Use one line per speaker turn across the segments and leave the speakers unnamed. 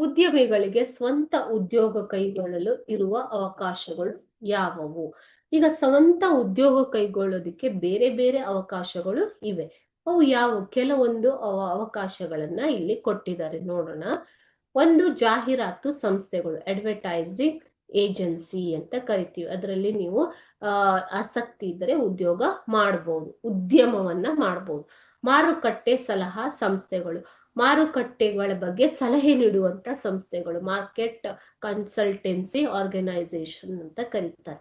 ಉದ್ಯಮಿಗಳಿಗೆ ಸ್ವಂತ ಉದ್ಯೋಗ ಕೈಗೊಳ್ಳಲು ಇರುವ ಅವಕಾಶಗಳು ಯಾವುವು? ಈಗ ಸ್ವಂತ ಉದ್ಯೋಗ ಕೈಗೊಳ್ಳೋದಿಕ್ಕೆ ಬೇರೆ ಬೇರೆ ಅವಕಾಶಗಳು ಇವೆ. ಅವು ಯಾವ? ಕೆಲವೊಂದು ಅವ- ಅವಕಾಶಗಳನ್ನ ಇಲ್ಲಿ ಕೊಟ್ಟಿದ್ದಾರೆ ನೋಡೋಣ. ಒಂದು ಜಾಹೀರಾತು ಸಂಸ್ಥೆಗಳು ಅಡ್ವರ್ಟೈಸಿಂಗ್ ಏಜೆನ್ಸಿ ಅಂತ ಕರಿತೀವಿ. ಅದರಲ್ಲಿ ನೀವು ಆಸಕ್ತಿ ಇದ್ದರೆ ಉದ್ಯೋಗ ಮಾಡಬಹುದು ಉದ್ಯಮವನ್ನ ಮಾಡಬಹುದು ಮಾರುಕಟ್ಟೆ ಸಲಹಾ ಸಂಸ್ಥೆಗಳು. ಮಾರುಕಟ್ಟೆಗಳ ಬಗ್ಗೆ ಸಲಹೆ ನೀಡುವಂತ ಸಂಸ್ಥೆಗಳು, ಮಾರ್ಕೆಟ್ ಕನ್ಸಲ್ಟೆನ್ಸಿ ಆರ್ಗನೈಸೇಷನ್ ಅಂತ ಕರೀತಾರೆ.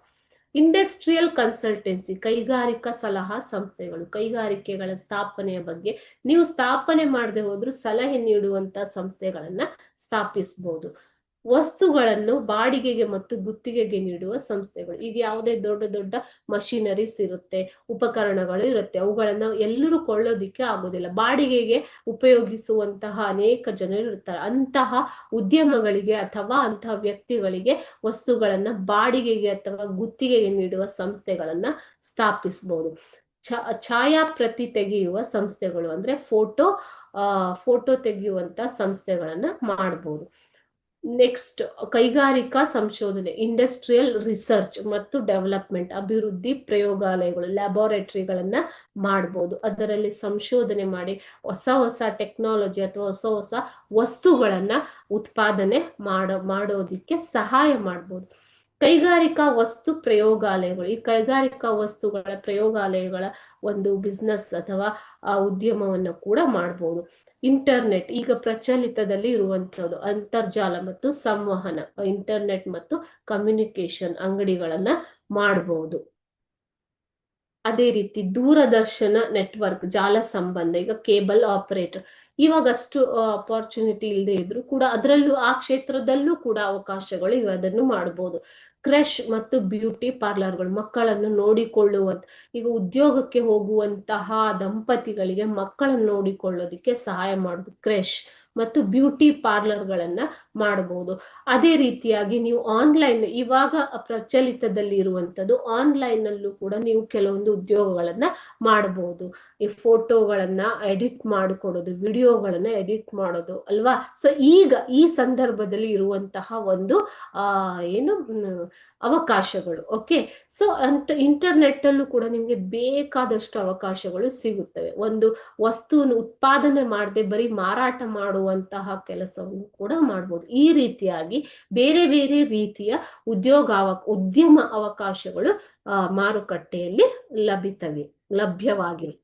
ಇಂಡಸ್ಟ್ರಿಯಲ್ ಕನ್ಸಲ್ಟೆನ್ಸಿ, ಕೈಗಾರಿಕಾ ಸಲಹಾ ಸಂಸ್ಥೆಗಳು, ಕೈಗಾರಿಕೆಗಳ ಸ್ಥಾಪನೆಯ ಬಗ್ಗೆ ನೀವು ಸ್ಥಾಪನೆ ಮಾಡದೆ ಹೋದ್ರೂ ಸಲಹೆ ನೀಡುವಂತ ಸಂಸ್ಥೆಗಳನ್ನ ಸ್ಥಾಪಿಸಬಹುದು ವಸ್ತುಗಳನ್ನು ಬಾಡಿಗೆಗೆ ಮತ್ತು ಗುತ್ತಿಗೆಗೆ ನೀಡುವ ಸಂಸ್ಥೆಗಳು. ಈಗ ಯಾವುದೇ ದೊಡ್ಡ ದೊಡ್ಡ ಮಷಿನರೀಸ್ ಇರುತ್ತೆ, ಉಪಕರಣಗಳು ಇರುತ್ತೆ, ಅವುಗಳನ್ನ ಎಲ್ಲರೂ ಕೊಳ್ಳೋದಿಕ್ಕೆ ಆಗೋದಿಲ್ಲ ಬಾಡಿಗೆಗೆ ಉಪಯೋಗಿಸುವಂತಹ ಅನೇಕ ಜನರು ಇರ್ತಾರೆ. ಅಂತಹ ಉದ್ಯಮಗಳಿಗೆ ಅಥವಾ ಅಂತಹ ವ್ಯಕ್ತಿಗಳಿಗೆ ವಸ್ತುಗಳನ್ನ ಬಾಡಿಗೆಗೆ ಅಥವಾ ಗುತ್ತಿಗೆಗೆ ನೀಡುವ ಸಂಸ್ಥೆಗಳನ್ನ ಸ್ಥಾಪಿಸಬಹುದು ಛಾಯಾ ಪ್ರತಿ ತೆಗೆಯುವ ಸಂಸ್ಥೆಗಳು ಅಂದ್ರೆ ಫೋಟೋ ಫೋಟೋ ತೆಗೆಯುವಂತ ಸಂಸ್ಥೆಗಳನ್ನ ಮಾಡಬಹುದು ನೆಕ್ಸ್ಟ್ ಕೈಗಾರಿಕಾ ಸಂಶೋಧನೆ ಇಂಡಸ್ಟ್ರಿಯಲ್ ರಿಸರ್ಚ್ ಮತ್ತು ಡೆವಲಪ್ಮೆಂಟ್ ಅಭಿವೃದ್ಧಿ ಪ್ರಯೋಗಾಲಯಗಳು ಲ್ಯಾಬೋರೇಟರಿಗಳನ್ನ ಮಾಡಬಹುದು ಅದರಲ್ಲಿ ಸಂಶೋಧನೆ ಮಾಡಿ ಹೊಸ ಹೊಸ ಟೆಕ್ನಾಲಜಿ ಅಥವಾ ಹೊಸ ಹೊಸ ವಸ್ತುಗಳನ್ನ ಉತ್ಪಾದನೆ ಮಾಡೋ, ಮಾಡೋದಿಕ್ಕೆ ಸಹಾಯ ಮಾಡ್ಬೋದು. ಕೈಗಾರಿಕಾ ವಸ್ತು ಪ್ರಯೋಗಾಲಯಗಳು, ಈ ಕೈಗಾರಿಕಾ ವಸ್ತುಗಳ ಪ್ರಯೋಗಾಲಯಗಳ ಒಂದು ಬಿಸ್ನೆಸ್ ಅಥವಾ ಆ ಉದ್ಯಮವನ್ನು ಕೂಡ ಮಾಡಬಹುದು ಇಂಟರ್ನೆಟ್ ಈಗ ಪ್ರಚಲಿತದಲ್ಲಿ ಇರುವಂತದ್ದು ಅಂತರ್ಜಾಲ ಮತ್ತು ಸಂವಹನ ಇಂಟರ್ನೆಟ್ ಮತ್ತು ಕಮ್ಯುನಿಕೇಶನ್ ಅಂಗಡಿಗಳನ್ನ ಮಾಡಬಹುದು ಅದೇ ರೀತಿ ದೂರದರ್ಶನ ನೆಟ್ವರ್ಕ್ ಜಾಲ ಸಂಬಂಧ, ಈಗ ಕೇಬಲ್ ಆಪರೇಟರ್ ಇವಾಗ ಅಷ್ಟು ಅಪಾರ್ಚುನಿಟಿ ಇಲ್ಲದೆ ಇದ್ರು ಕೂಡ ಅದರಲ್ಲೂ, ಆ ಕ್ಷೇತ್ರದಲ್ಲೂ ಕೂಡ ಅವಕಾಶಗಳು ಇವ. ಅದನ್ನು ಮಾಡಬಹುದು ಕ್ರಶ್ ಮತ್ತು ಬ್ಯೂಟಿ ಪಾರ್ಲರ್ಗಳು ಮಕ್ಕಳನ್ನು ನೋಡಿಕೊಳ್ಳುವಂತ, ಈಗ ಉದ್ಯೋಗಕ್ಕೆ ಹೋಗುವಂತಹ ದಂಪತಿಗಳಿಗೆ ಮಕ್ಕಳನ್ನು ನೋಡಿಕೊಳ್ಳೋದಿಕ್ಕೆ ಸಹಾಯ ಮಾಡುದು ಕ್ರಶ್ ಮತ್ತು ಬ್ಯೂಟಿ ಪಾರ್ಲರ್ಗಳನ್ನ ಮಾಡಬಹುದು ಅದೇ ರೀತಿಯಾಗಿ ನೀವು ಆನ್ಲೈನ್ ಇವಾಗ ಪ್ರಚಲಿತದಲ್ಲಿ ಇರುವಂತದ್ದು ಆನ್ಲೈನ್ ಅಲ್ಲೂ ಕೂಡ ನೀವು ಕೆಲವೊಂದು ಉದ್ಯೋಗಗಳನ್ನ ಮಾಡಬಹುದು ಈ ಫೋಟೋಗಳನ್ನ ಎಡಿಟ್ ಮಾಡಿಕೊಡೋದು ವಿಡಿಯೋಗಳನ್ನ ಎಡಿಟ್ ಮಾಡೋದು ಅಲ್ವಾ? ಸೊ ಈಗ ಈ ಸಂದರ್ಭದಲ್ಲಿ ಇರುವಂತಹ ಒಂದು ಏನು ಅವಕಾಶಗಳು ಓಕೆ ಸೊ ಅಂತ ಇಂಟರ್ನೆಟ್ ಅಲ್ಲೂ ಕೂಡ ನಿಮ್ಗೆ ಬೇಕಾದಷ್ಟು ಅವಕಾಶಗಳು ಸಿಗುತ್ತವೆ. ಒಂದು ವಸ್ತುವನ್ನು ಉತ್ಪಾದನೆ ಮಾಡದೆ ಬರೀ ಮಾರಾಟ ಮಾಡುವಂತಹ ಕೆಲಸವನ್ನು ಕೂಡ ಮಾಡ್ಬೋದು. ಈ ರೀತಿಯಾಗಿ ಬೇರೆ ಬೇರೆ ರೀತಿಯ ಉದ್ಯೋಗ ಅವ ಉದ್ಯಮ ಅವಕಾಶಗಳು ಮಾರುಕಟ್ಟೆಯಲ್ಲಿ ಲಭಿತವೆ ಲಭ್ಯವಾಗಿವೆ